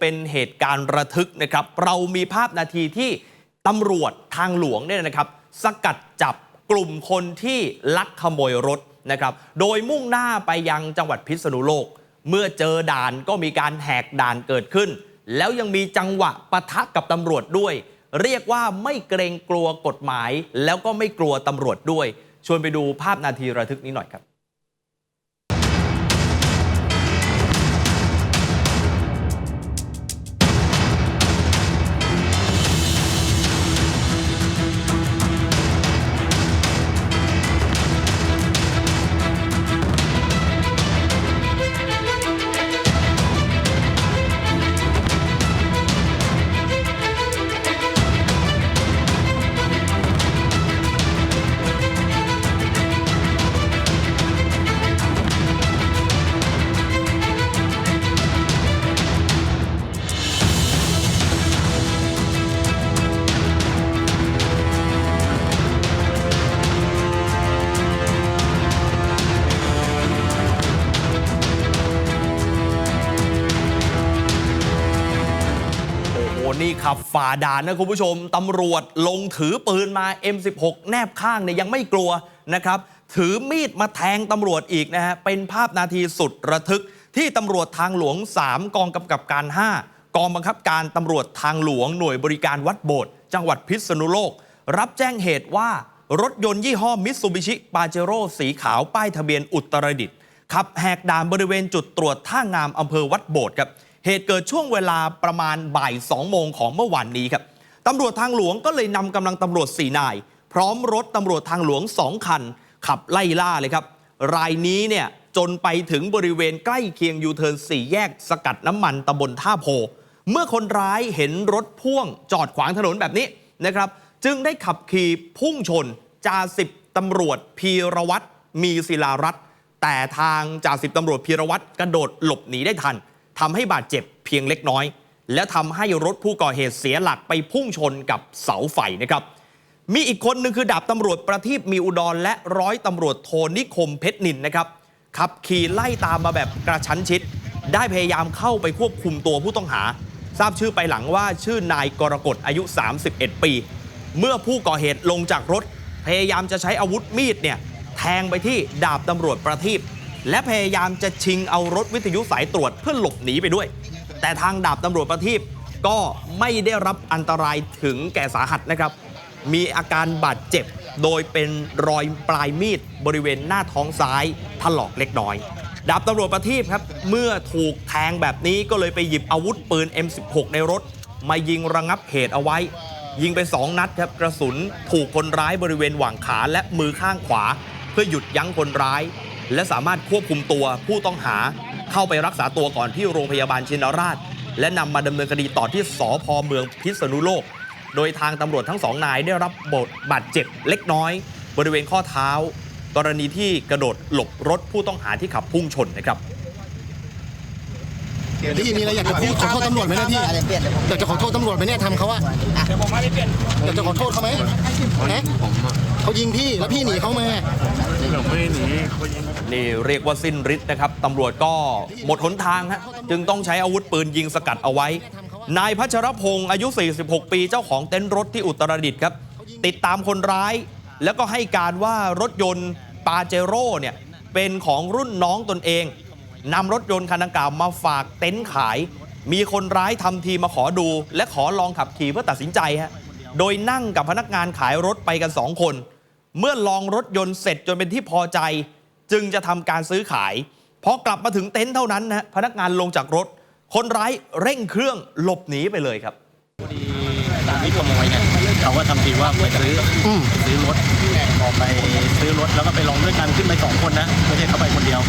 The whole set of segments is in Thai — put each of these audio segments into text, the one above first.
เป็นเหตุการณ์ระทึกนะครับ เรามีภาพนาทีที่ตำรวจทางหลวงเนี่ยนะครับ สกัดจับกลุ่มคนที่ลักขโมยรถนะครับ โดยมุ่งหน้าไปยังจังหวัดพิษณุโลก เมื่อเจอด่านก็มีการแหกด่านเกิดขึ้น แล้วยังมีจังหวะปะทะกับตำรวจด้วย เรียกว่าไม่เกรงกลัวกฎหมาย แล้วก็ไม่กลัวตำรวจด้วย ชวนไปดูภาพนาทีระทึกนี้หน่อยครับ นี่ขับฝ่าด่านนะคุณผู้ชมตำรวจลงถือปืนมา M16 แนบข้างเนี่ยยังไม่กลัวนะครับ ถือมีดมาแทงตำรวจอีกนะฮะ เป็นภาพนาทีสุดระทึกที่ตำรวจทางหลวง 3 กองกำกับการ 5 กองบังคับการตำรวจทางหลวงหน่วยบริการวัดโบสถ์จังหวัดพิษณุโลก รับแจ้งเหตุว่ารถยนต์ยี่ห้อมิตซูบิชิปาเจโร่สีขาวป้ายทะเบียนอุตรดิตถ์ขับแหกด่านบริเวณจุดตรวจท่างามอำเภอวัดโบสถ์ครับ เหตุเกิดช่วงเวลาประมาณบ่าย 2 โมงของเมื่อวานนี้ครับตำรวจทางหลวงก็เลยนำกำลังตำรวจ4นาย พร้อมรถตำรวจทางหลวง 2 คัน ขับไล่ล่าเลยครับ รายนี้เนี่ยจนไปถึงบริเวณใกล้เคียงยูเทิร์นสี่แยกสกัดน้ำมันตำบลท่าโพ เมื่อคนร้ายเห็นรถพ่วงจอดขวางถนนแบบนี้นะครับ จึงได้ขับขี่พุ่งชนจ่าสิบตำรวจพีรวัตรมีศิลารัตน์แต่ทางจ่าสิบตำรวจพีรวัตรกระโดดหลบหนีได้ทัน ทำให้บาดเจ็บเพียงเล็กน้อย และทำให้รถผู้ก่อเหตุเสียหลักไปพุ่งชนกับเสาไฟนะครับ มีอีกคนหนึ่งคือดาบตำรวจประทีปมีอุดรและร้อยตำรวจโทนิคมเพชรนินนะครับขับขี่ไล่ตามมาแบบกระชั้นชิด ได้พยายามเข้าไปควบคุมตัวผู้ต้องหา ทราบชื่อไปหลังว่าชื่อนายกรกฎอายุ 31 ปี เมื่อผู้ก่อเหตุลงจากรถ พยายามจะใช้อาวุธมีดเนี่ยแทงไปที่ดาบตำรวจประทีป และพยายามจะชิงเอารถวิทยุสายตรวจเพื่อหลบหนีไปด้วย แต่ทางดาบตำรวจประทีปก็ไม่ได้รับอันตรายถึงแก่สาหัสนะครับ มีอาการบาดเจ็บโดยเป็นรอยปลายมีดบริเวณหน้าท้องซ้ายถลอกเล็กน้อย ดาบตำรวจประทีปครับ เมื่อถูกแทงแบบนี้ก็เลยไปหยิบอาวุธปืน M16 ในรถ มายิงระงับเหตุเอาไว้ ยิงไป 2 นัดครับกระสุนถูกคนร้ายบริเวณหว่างขาและมือข้างขวา เพื่อหยุดยั้งคนร้าย และสามารถควบคุมตัวผู้ต้องหาเข้าไปรักษาตัวก่อนที่โรงพยาบาลชินราช และนำมาดำเนินคดีต่อที่สพเมืองพิษณุโลก โดยทางตำรวจทั้งสองนายได้รับบทบาดเจ็บเล็กน้อย บริเวณข้อเท้า กรณีที่กระโดดหลบรถผู้ต้องหาที่ขับพุ่งชนนะครับพี่มีอะไรอยากจะพูดขอโทษตำรวจไหมเนะพี่อยากจะขอโทษตำรวจไหมเนี่ยทำเขาว่าอยากจะขอโทษเขาไหมฮะเขายิงพี่แล้วพี่หนีเขามานี่เเรียกว่าสิ้นฤทธิ์นะครับตำรวจก็หมดหนทางฮะจึงต้องใช้อาวุธปืนยิงสกัดเอาไว้ นายพัชรพงศ์อายุ 46 ปีเจ้าของเต็นท์รถที่อุตรดิตถ์ครับ ติดตามคนร้าย แล้วก็ให้การว่ารถยนต์ปาเจโร่เนี่ยเป็นของรุ่นน้องตนเองนำรถยนต์คันดังกล่าวมาฝากเต็นท์ขาย มีคนร้ายทำทีมาขอดู และขอลองขับขี่เพื่อตัดสินใจฮะโดยนั่งกับพนักงานขายรถไปกันสองคน เมื่อลองรถยนต์เสร็จจนเป็นที่พอใจ จึงจะทำการซื้อขายพอกลับมาถึงเต็นท์เท่านั้นนะฮะพนักงานลงจากรถ คนร้ายเร่งเครื่องหลบหนีไปเลยครับตามที่ขโมยเนี่ยเขาก็ทำทีว่าไปซื้ออมไปซื้อรถพอไปซื้อรถแล้วก็ไปลองด้วยกันขึ้นไปสองคนนะไม่ใช่เขาไปคนเดียว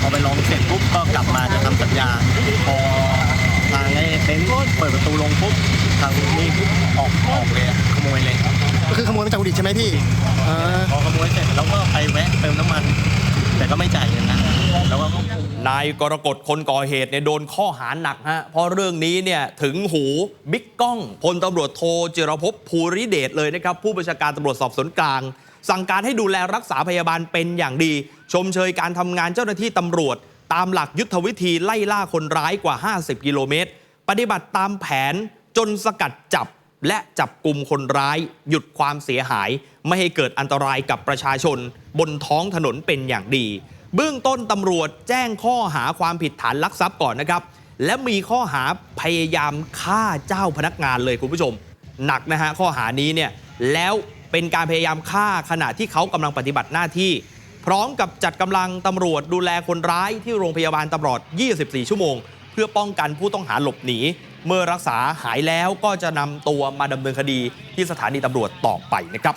พอไปลองเสร็จปุ๊บก็กลับมาจะทำสัญญา พอทางไอ้เต็นท์เปิดประตูลงปุ๊บทางนี้ปุ๊บออกออกเลยอะขโมยเลย ก็คือขโมยมาจากอุดิตถ์ใช่ไหมพี่เออพอขโมยเสร็จแล้วก็ไปแวะเติมน้ำมัน แต่ก็ไม่จ่ายเงินนะแล้วก็นายกรกฎคนก่อเหตุเนี่ยโดนข้อหาหนักฮะเพราะเรื่องนี้เนี่ยถึงหูบิ๊กก้องพลตำรวจโทจิรภพภูริเดชเลยนะครับ ผู้บัญชาการตำรวจสอบสวนกลาง สั่งการให้ดูแลรักษาพยาบาลเป็นอย่างดี ชมเชยการทำงานเจ้าหน้าที่ตำรวจ ตามหลักยุทธวิธีไล่ล่าคนร้ายกว่า 50 กิโลเมตร ปฏิบัติตามแผนจนสกัดจับ และจับกลุ่มคนร้ายหยุดความเสียหาย ไม่ให้เกิดอันตรายกับประชาชน บนท้องถนนเป็นอย่างดี เบื้องต้นตำรวจแจ้งข้อหาความผิดฐานลักทรัพย์ก่อนนะครับ และมีข้อหาพยายามฆ่าเจ้าพนักงานเลยคุณผู้ชม หนักนะฮะข้อหานี้เนี่ยแล้วเป็นการพยายามฆ่าขณะที่เขากำลังปฏิบัติหน้าที่ พร้อมกับจัดกำลังตำรวจดูแลคนร้ายที่โรงพยาบาลตำรวจ 24 ชั่วโมง เพื่อป้องกันผู้ต้องหาหลบหนี เมื่อรักษาหายแล้วก็จะนำตัวมาดำเนินคดีที่สถานีตำรวจต่อไปนะครับ